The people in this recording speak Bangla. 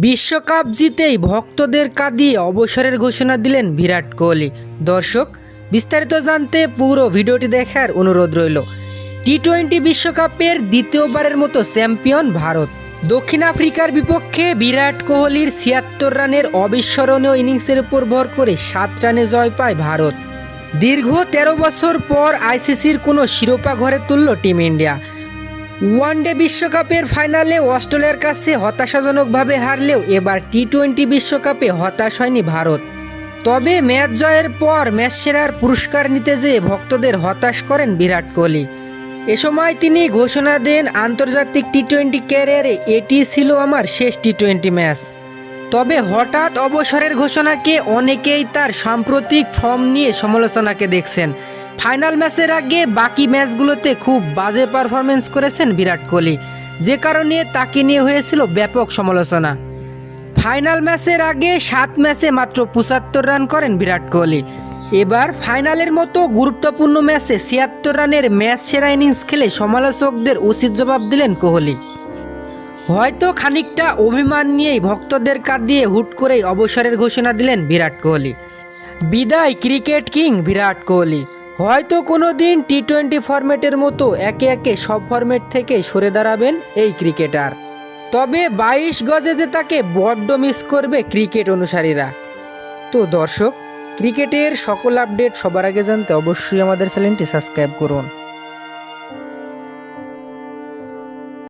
বিশ্বকাপ জিতেই ভক্তদের কাঁদিয়ে অবসরের ঘোষণা দিলেন বিরাট কোহলি। দর্শক, বিস্তারিত জানতে পুরো ভিডিওটি দেখার অনুরোধ রইল। টি টোয়েন্টি বিশ্বকাপের দ্বিতীয়বারের মতো চ্যাম্পিয়ন ভারত। দক্ষিণ আফ্রিকার বিপক্ষে বিরাট কোহলির ছিয়াত্তর রানের অবিস্মরণীয় ইনিংসের উপর ভর করে সাত রানে জয় পায় ভারত। দীর্ঘ তেরো বছর পর আইসিসির কোনো শিরোপা ঘরে তুলল টিম ইন্ডিয়া। ওয়ানডে বিশ্বকাপের ফাইনালে অস্ট্রেলিয়ার কাছে হতাশাজনকভাবে হারলেও এবার টি টোয়েন্টি বিশ্বকাপে হতাশ হয়নি ভারত। তবে ম্যাচ জয়ের পর ম্যাচ সেরার পুরস্কার নিতে যেয়ে ভক্তদের হতাশ করেন বিরাট কোহলি। এ সময় তিনি ঘোষণা দেন, আন্তর্জাতিক টি টোয়েন্টি ক্যারিয়ারে এটি ছিল আমার শেষ টি টোয়েন্টি ম্যাচ। তবে হঠাৎ অবসরের ঘোষণাকে অনেকেই তার সাম্প্রতিক ফর্ম নিয়ে সমালোচনাকে দেখছেন। ফাইনাল ম্যাচের আগে বাকি ম্যাচগুলোতে খুব বাজে পারফরমেন্স করেছেন বিরাট কোহলি। যে কারণে তাকে নিয়ে হয়েছিল ব্যাপক সমালোচনা। ফাইনাল ম্যাচের আগে সাত ম্যাচে মাত্র পঁচাত্তর রান করেন বিরাট কোহলি। এবার ফাইনালের মতো গুরুত্বপূর্ণ ম্যাচে ছিয়াত্তর রানের ম্যাচ সেরা ইনিংস খেলে সমালোচকদের উচিত জবাব দিলেন কোহলি। হয়তো খানিকটা অভিমান নিয়েই ভক্তদের কাঁদ দিয়ে হুট করেই অবসরের ঘোষণা দিলেন বিরাট কোহলি। বিদায় ক্রিকেট কিং বিরাট কোহলি। হয়তো কোনো দিন টি টোয়েন্টি ফরম্যাটের মতো একে একে সব ফরম্যাট থেকে সরে দাঁড়াবেন এই ক্রিকেটার তবে বাইশ গজে যে তাকে বড্ড মিস করবে ক্রিকেট অনুসারীরা। তো দর্শক ক্রিকেটের সকল আপডেট সবার আগে জানতে অবশ্যই আমাদের চ্যানেলটি সাবস্ক্রাইব করুন।